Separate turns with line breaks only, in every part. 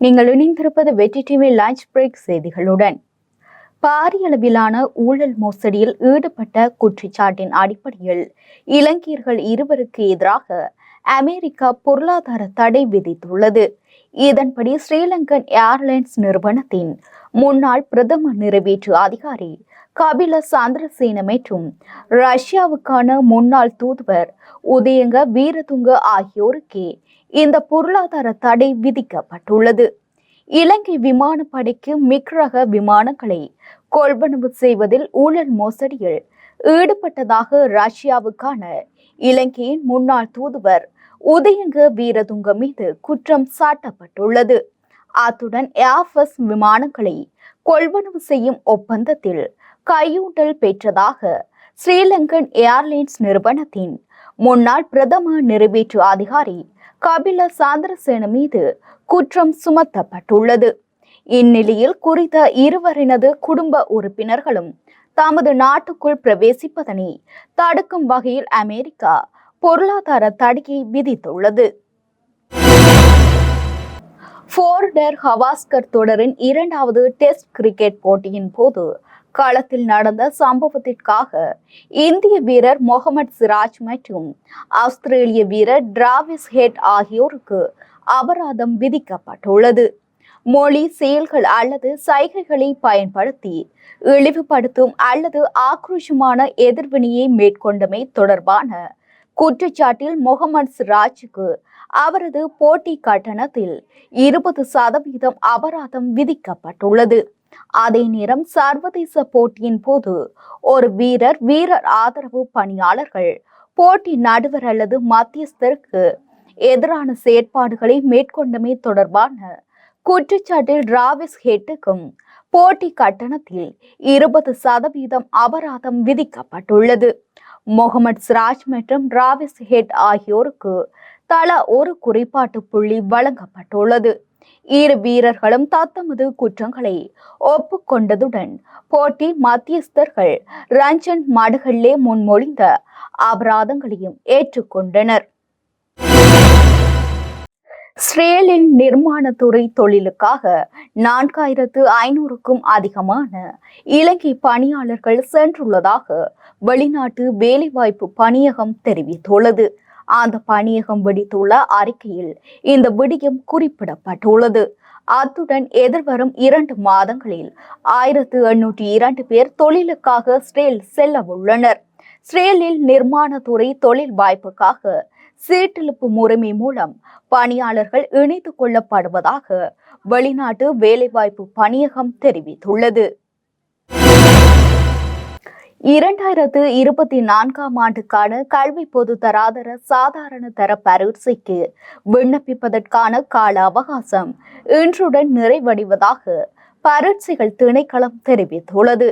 நீங்கள் இணைந்திருப்பது வெற்றி டிவி லஞ்ச் பிரேக் செய்திகளுடன். பாரிய அளவிலான ஊழல் மோசடியில் ஈடுபட்ட குற்றச்சாட்டின் அடிப்படையில் இலங்கையர்கள் இருவருக்கு எதிராக அமெரிக்கா பொருளாதார தடை விதித்துள்ளது. இதன்படி ஸ்ரீலங்கன் ஏர்லைன்ஸ் நிறுவனத்தின் முன்னாள் பிரதம நிறைவேற்று அதிகாரி கபில சந்திரசேன மற்றும் ரஷ்யாவுக்கான முன்னாள் தூதுவர் உதயங்க வீரதுங்க ஆகியோருக்கே இந்த பொருளாதார தடை விதிக்கப்பட்டுள்ளது. இலங்கை விமானப்படைக்கு மிக் ரக விமானங்களை கொள்வனவு செய்வதில் ஊழல் மோசடியில் ஈடுபட்டதாக ரஷ்யாவுக்கான இலங்கையின் முன்னாள் தூதுவர் உதயங்க வீரதுங்க மீது குற்றம் சாட்டப்பட்டுள்ளது. அத்துடன் ஏர்பஸ் விமானங்களை கொள்வனவு செய்யும் ஒப்பந்தத்தில் கையூட்டல் பெற்றதாக ஸ்ரீலங்கன் ஏர்லைன்ஸ் நிறுவனத்தின் முன்னாள் பிரதம நிறைவேற்று அதிகாரி கபில சாந்திரசேன மீது குற்றம் சுமத்தப்பட்டுள்ளது. இந்நிலையில் குறித்த இருவரினது குடும்ப உறுப்பினர்களும் தமது நாட்டுக்குள் பிரவேசிப்பதனை தடுக்கும் வகையில் அமெரிக்கா பொருளாதார தடையை விதித்துள்ளது. ஃபோர்டர் ஹவாஸ்கர் தொடரின் இரண்டாவது டெஸ்ட் கிரிக்கெட் போட்டியின் போது களத்தில் நடந்த சம்பவத்திற்காக இந்திய வீரர் முகமது சிராஜ் மற்றும் ஆஸ்திரேலிய வீரர் டிராவிஸ் ஹெட் ஆகியோருக்கு அபராதம் விதிக்கப்பட்டுள்ளது. மொழி செயல்கள் அல்லது சைகைகளை பயன்படுத்தி இழிவுபடுத்தும் அல்லது ஆக்ரோஷமான எதிர்வினையை மேற்கொண்டமை தொடர்பான குற்றச்சாட்டில் முகமது சிராஜுக்கு அவரது போட்டி கட்டணத்தில் இருபது சதவீதம் அபராதம் விதிக்கப்பட்டுள்ளது. அதே நேரம் சர்வதேச போட்டியின் போது ஒரு வீரர் வீரர் ஆதரவு பணியாளர்கள் போட்டி நடுவர் அல்லது மத்தியஸ்தருக்கு எதிரான செயற்பாடுகளை மேற்கொண்டமை தொடர்பான குற்றச்சாட்டில் ராவிஸ் ஹெட்டுக்கும் போட்டி கட்டணத்தில் இருபது சதவீதம் அபராதம் விதிக்கப்பட்டுள்ளது. முகமது சிராஜ் மற்றும் ராவிஸ் ஹெட் ஆகியோருக்கு தலா ஒரு குறிப்பாட்டு புள்ளி வழங்கப்பட்டுள்ளது. இரு வீரர்களும் தத்தமது குற்றங்களை ஒப்புக்கொண்டதுடன் போட்டி மத்தியஸ்தர்கள் ரஞ்சன் மடுகல்லே முன்மொழிந்த அபராதங்களையும் ஏற்றுக்கொண்டனர். ஸ்ரேலின் நிர்மாணத்துறை தொழிலுக்காக நான்காயிரத்து ஐநூறுக்கும் அதிகமான இலங்கை பணியாளர்கள் சென்றுள்ளதாக வெளிநாட்டு வேலைவாய்ப்பு பணியகம் தெரிவித்துள்ளது. அந்த பணியகம் விடுத்துள்ள அறிக்கையில் இந்த விடயம் குறிப்பிடப்பட்டுள்ளது. அத்துடன் எதிர்வரும் இரண்டு மாதங்களில் ஆயிரத்து எண்ணூற்றி இரண்டு பேர் தொழிலுக்காக ஸ்ரேல் செல்ல உள்ளனர். ஸ்ரேலில் நிர்மாணத்துறை தொழில் வாய்ப்புக்காக சீட்டிழுப்பு முறைமை மூலம் பணியாளர்கள் இணைத்துக் கொள்ளப்படுவதாக வெளிநாட்டு வேலைவாய்ப்பு பணியகம் தெரிவித்துள்ளது. இரண்டாயிரத்து இருபத்தி நான்காம் ஆண்டுக்கான கல்வி பொது தராதர சாதாரண தர பரீட்சைக்கு விண்ணப்பிப்பதற்கான கால அவகாசம் இன்றுடன் நிறைவடைவதாக பரீட்சைகள் திணைக்களம் தெரிவித்துள்ளது.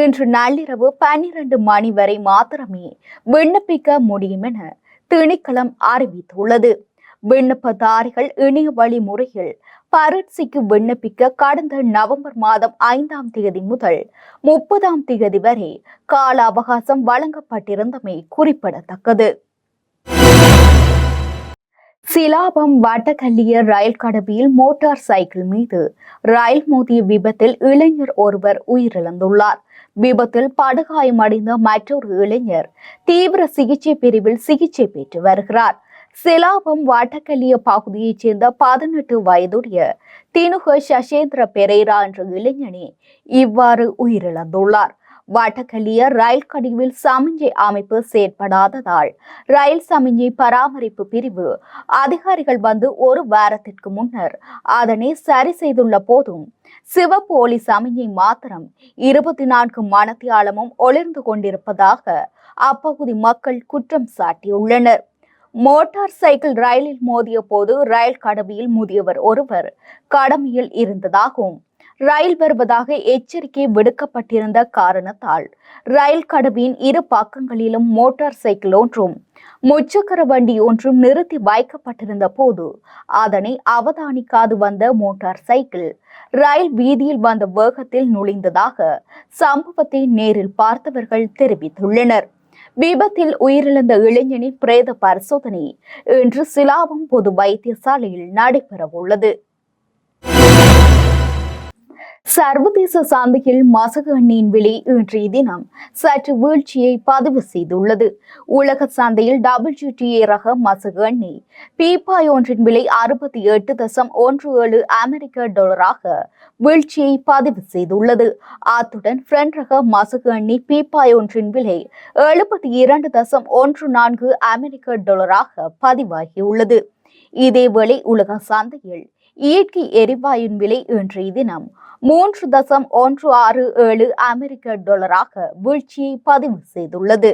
இன்று நள்ளிரவு பன்னிரண்டு மணி வரை மாத்திரமே விண்ணப்பிக்க முடியும் என திணைக்களம் அறிவித்துள்ளது. விண்ணப்பதாரிகள் இணைய வழிமுறையில் பரீட்சைக்கு விண்ணப்பிக்க கடந்த நவம்பர் மாதம் ஐந்தாம் தேதி முதல் முப்பதாம் தேதி வரை கால அவகாசம் வழங்கப்பட்டிருந்தமை குறிப்பிடத்தக்கது. சிலாபம் வட்டக்கல்லிய ரயில் கடவியில் மோட்டார் சைக்கிள் மீது ரயில் மோதிய விபத்தில் இளைஞர் ஒருவர் உயிரிழந்துள்ளார். விபத்தில் படுகாயமடைந்த மற்றொரு இளைஞர் தீவிர சிகிச்சை பிரிவில் சிகிச்சை பெற்று வருகிறார். சிலாபம் வட்டக்கல்லிய பகுதியைச் சேர்ந்த பதினெட்டு வயதுடைய தினுக சசேந்திர பெரேரா என்ற இளைஞனே இவ்வாறு உயிரிழந்துள்ளார். வட்டக்கல்லிய ரயில் கடிவில் சமிஞ்சை அமைப்பு செயற்படாததால் ரயில் சமிஞ்சை பராமரிப்பு பிரிவு அதிகாரிகள் வந்து ஒரு வாரத்திற்கு முன்னர் அதனை சரி செய்துள்ள போதும் சிவப்பு ஒளி சமிஞ்சை மாத்திரம் இருபத்தி நான்கு மணத்தியாலமும் ஒளிர்ந்து கொண்டிருப்பதாக அப்பகுதி மக்கள் குற்றம் சாட்டியுள்ளனர். மோட்டார் சைக்கிள் ரயிலில் மோதிய போது ரயில் கடமையில் முதியவர் ஒருவர் கடமையில் இருந்ததாகவும் ரயில் வருவதாக எச்சரிக்கை விடுக்கப்பட்டிருந்த காரணத்தால் ரயில் கடவின் இரு பக்கங்களிலும் மோட்டார் சைக்கிள் ஒன்றும் முச்சக்கர வண்டி ஒன்றும் நிறுத்தி வைக்கப்பட்டிருந்த போது அதனை அவதானிக்காது வந்த மோட்டார் சைக்கிள் ரயில் வீதியில் வந்த வேகத்தில் நுழைந்ததாக சம்பவத்தை நேரில் பார்த்தவர்கள் தெரிவித்துள்ளனர். விபத்தில் உயிரிழந்த இளைஞனின் பிரேத பரிசோதனை இன்று சிலாபம் பொது வைத்தியசாலையில் நடைபெறவுள்ளது. சர்வதேச சந்தையில் மசகு எண்ணெயின் விலை இன்றைய தினம் சற்று வீழ்ச்சியை பதிவு செய்துள்ளது. உலக சந்தையில் டபுள் ஜிடிஏ ரக மசகு எண்ணெய் பீப்பாய் ஒன்றின் விலை அறுபத்தி எட்டு தசம் ஒன்று ஏழு அமெரிக்க டாலராக வீழ்ச்சியை பதிவு செய்துள்ளது. அத்துடன் பிரெண்ட் ரக மசகு எண்ணெய் பீப்பாய் ஒன்றின் விலை எழுபத்தி இரண்டு தசம் ஒன்று நான்கு அமெரிக்க டாலராக பதிவாகியுள்ளது. இதேவேளை உலக சந்தையில் இயற்கை எரிவாயுவின் விலை இன்றைய தினம் மூன்று தசம் ஒன்று ஆறு ஏழு அமெரிக்க டாலராக வீழ்ச்சியை பதிவு செய்துள்ளது.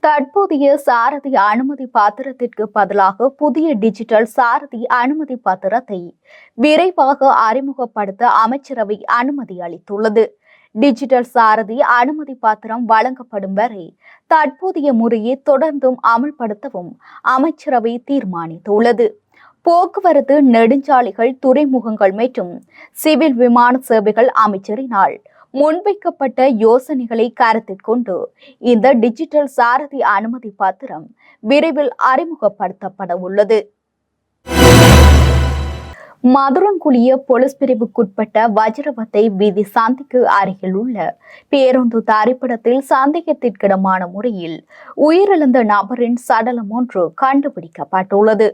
தற்போதைய சாரதி அனுமதி பத்திரத்திற்கு பதிலாக புதிய டிஜிட்டல் சாரதி அனுமதி பத்திரத்தை விரைவாக அறிமுகப்படுத்த அமைச்சரவை அனுமதி அளித்துள்ளது. டிஜிட்டல் சாரதி அனுமதி பத்திரம் வழங்கப்படும் வரை தற்போதைய முறையை தொடர்ந்தும் அமல்படுத்தவும் அமைச்சரவை தீர்மானித்துள்ளது. போக்குவரத்து நெடுஞ்சாலைகள் துறைமுகங்கள் மற்றும் சிவில் விமான சேவைகள் அமைச்சரினால் முன்வைக்கப்பட்ட யோசனைகளை கருத்தில் கொண்டு இந்த டிஜிட்டல் சாரதி அனுமதி பத்திரம் விரைவில் அறிமுகப்படுத்தப்பட உள்ளது. மதுரங்குளிய போலீஸ் பிரிவுக்குட்பட்ட வஜ்ரவத்தை வீதி சந்திக்கு அருகில் உள்ள பேருந்து தரிப்பிடத்தில் சந்தேகத்திற்கிடமான முறையில் உயிரிழந்த நபரின் சடலம் ஒன்று கண்டுபிடிக்கப்பட்டுள்ளது.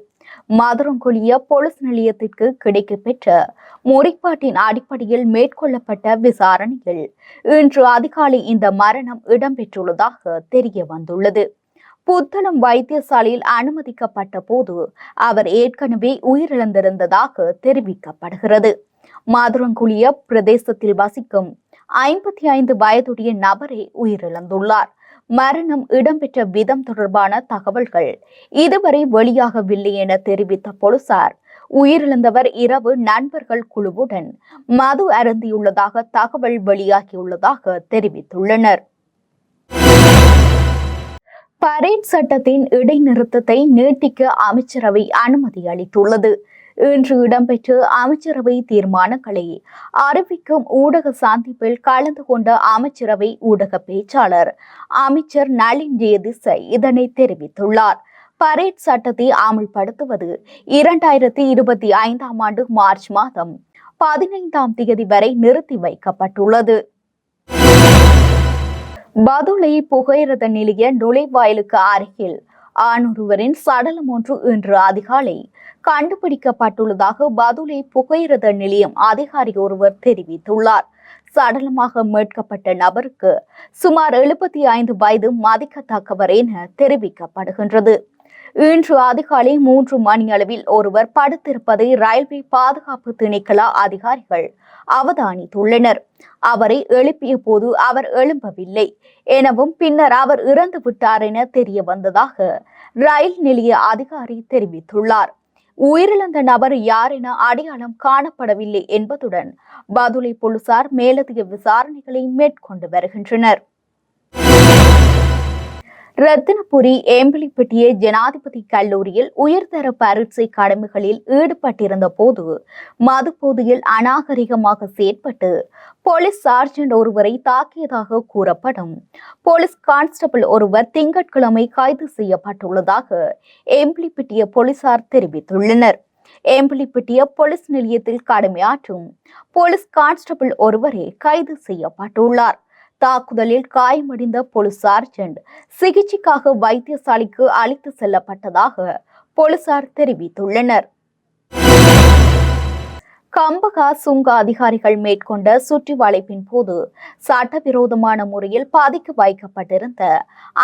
மதுரங்குழிய போலீஸ் நிலையத்திற்கு கிடைக்கப்பெற்ற முறைப்பாட்டின் அடிப்படையில் மேற்கொள்ளப்பட்ட விசாரணையில் இன்று அதிகாலை இந்த மரணம் இடம்பெற்றுள்ளதாக தெரிய வந்துள்ளது. புத்தளம் வைத்தியசாலையில் அனுமதிக்கப்பட்ட போது அவர் ஏற்கனவே உயிரிழந்திருந்ததாக தெரிவிக்கப்படுகிறது. மாதுரங்குழிய பிரதேசத்தில் வசிக்கும் ஐம்பத்தி ஐந்து வயதுடைய நபரே உயிரிழந்துள்ளார். மரணம் இடம்பெற்ற விதம் தொடர்பான தகவல்கள் இதுவரை வெளியாகவில்லை என தெரிவித்த போலீசார். உயிரிழந்தவர் இரவு நண்பர்கள் குழுவுடன் மது அருந்தியுள்ளதாக தகவல் வெளியாகியுள்ளதாக தெரிவித்துள்ளனர். பரேட் சட்டத்தின் இடைநிறுத்தத்தை நீட்டிக்க அமைச்சரவை அனுமதி அளித்துள்ளது. இன்று இடம்பெற்ற அமைச்சரவை தீர்மானங்களை அறிவிக்கும் ஊடக சந்திப்பில் கலந்து கொண்ட அமைச்சரவை ஊடக பேச்சாளர் அமைச்சர் நளின் ஜெயதிசை இதனை தெரிவித்துள்ளார். பரேட் சட்டத்தை அமல்படுத்துவது இரண்டாயிரத்தி இருபத்தி ஐந்தாம் ஆண்டு மார்ச் மாதம் பதினைந்தாம் தேதி வரை நிறுத்தி வைக்கப்பட்டுள்ளது. பதுளை புகையிரத நிலைய நுழைவாயிலுக்கு அருகில் ஆணொருவரின் சடலம் ஒன்று இன்று அதிகாலை கண்டுபிடிக்கப்பட்டுள்ளதாக பதுளை புகையிரத நிலையம் அதிகாரி ஒருவர் தெரிவித்துள்ளார். சடலமாக மீட்கப்பட்ட நபருக்கு சுமார் எழுபத்தி ஐந்து வயது மதிக்கத்தக்கவர் என தெரிவிக்கப்படுகின்றது. இன்று அதிகாலை மூன்று மணி அளவில் ஒருவர் படுத்திருப்பதை ரயில்வே பாதுகாப்பு திணைக்கள அதிகாரிகள் அவதானித்துள்ளனர். அவரை எழுப்பிய போது அவர் எழும்பவில்லை. எனவும் பின்னர் அவர் இறந்து விட்டார் என தெரிய வந்ததாக ரயில் நிலைய அதிகாரி தெரிவித்துள்ளார். உயிரிழந்த நபர் யார் என அடையாளம் காணப்படவில்லை என்பதுடன் பதுளை போலீசார் மேலதிக விசாரணைகளை மேற்கொண்டு வருகின்றனர். ரத்தினபுரி ஏம்பலிப்பட்டிய ஜனாதிபதி கல்லூரியில் உயர்தர பரீட்சை கடமைகளில் ஈடுபட்டிருந்த போது மதுபோதையில் அநாகரிகமாக செயற்பட்டு போலீஸ் சார்ஜென்ட் ஒருவரை தாக்கியதாக கூறப்படும். போலீஸ் கான்ஸ்டபிள் ஒருவர் திங்கட்கிழமை கைது செய்யப்பட்டுள்ளதாக ஏம்பலிப்பட்டிய போலீசார் தெரிவித்துள்ளனர். ஏம்பலிப்பட்டிய போலீஸ் நிலையத்தில் கடமையாற்றும் போலீஸ் கான்ஸ்டபிள் ஒருவரே கைது செய்யப்பட்டுள்ளார். தாக்குதலில் காயமடைந்த போலீஸ் சார்ஜென்ட் சிகிச்சைக்காக வைத்தியசாலைக்கு அழைத்து செல்லப்பட்டதாக போலீசார் தெரிவித்துள்ளனர். கம்பகா சுங்க அதிகாரிகள் மேற்கொண்ட சுற்றி வளைப்பின் போது சட்டவிரோதமான முறையில் பாதிக்கு வைக்கப்பட்டிருந்த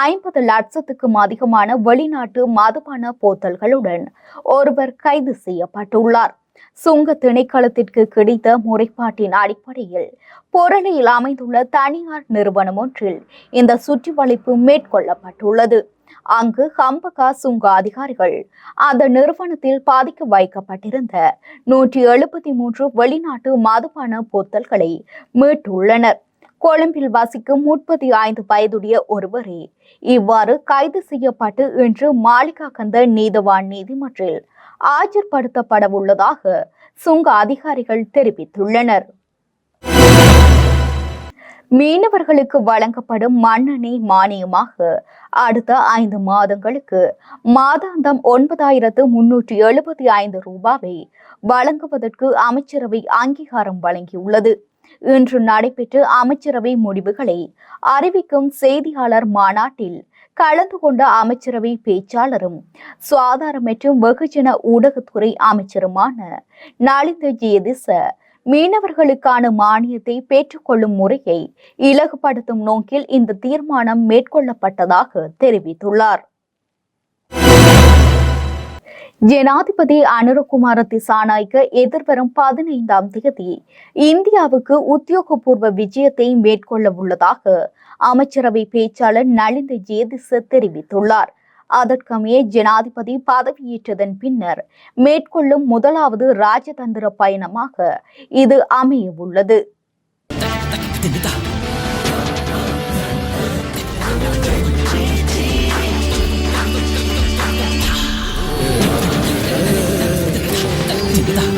ஐம்பது லட்சத்துக்கும் அதிகமான வெளிநாட்டு மதுபான போத்தல்களுடன் ஒருவர் கைது செய்யப்பட்டுள்ளார். சுங்க திணைக்களத்திற்கு கிடைத்த முறைப்பாட்டின் அடிப்படையில் பொருளையில் அமைந்துள்ள தனியார் நிறுவனம் ஒன்றில் இந்த சுற்றி வளைப்பு மேற்கொள்ளப்பட்டுள்ளது. அங்கு ஹம்பகா சுங்க அதிகாரிகள் அந்த நிறுவனத்தில் பாதிக்க வைக்கப்பட்டிருந்த நூற்றி எழுபத்தி மூன்று வெளிநாட்டு மதுபான போத்தல்களை மீட்டுள்ளனர். கொழும்பில் வசிக்கும் முப்பத்தி ஐந்து வயதுடைய ஒருவரே இவ்வாறு கைது செய்யப்பட்டு இன்று மாளிகா கந்த நீதவான் நீதிமன்றில் ஆஜர்படுத்தப்பட உள்ளதாக சுங்க அதிகாரிகள் தெரிவித்துள்ளனர். மீனவர்களுக்கு வழங்கப்படும் மண்ணெண்ணெய் மானியமாக அடுத்த ஐந்து மாதங்களுக்கு மாதாந்தம் ஒன்பதாயிரத்து முன்னூற்றி எழுபத்தி ஐந்து ரூபாவை வழங்குவதற்கு அமைச்சரவை அங்கீகாரம் வழங்கியுள்ளது. இன்று நடைபெற்ற அமைச்சரவை முடிவுகளை அறிவிக்கும் செய்தியாளர் மாநாட்டில் கலந்து கொண்ட அமைச்சரவை பேச்சாளரும் சுகாதார மற்றும் வெகுஜன ஊடகத்துறை அமைச்சருமான நலிந்த ஜெயதிச மீனவர்களுக்கான மானியத்தை பெற்றுக்கொள்ளும் முறையை இலகுபடுத்தும் நோக்கில் இந்த தீர்மானம் மேற்கொள்ளப்பட்டதாக தெரிவித்துள்ளார். ஜனாதிபதி அனுரகுமார திசாநாய்க்க எதிர்வரும் பதினைந்தாம் தேதி இந்தியாவுக்கு உத்தியோகபூர்வ விஜயத்தை மேற்கொள்ள உள்ளதாக அமைச்சரவை பேச்சாளர் நலிந்த ஜேதிச தெரிவித்துள்ளார். அதற்கமைய ஜனாதிபதி பதவியேற்றதன் பின்னர் மேற்கொள்ளும் முதலாவது ராஜதந்திர பயணமாக இது அமைய உள்ளது
있다.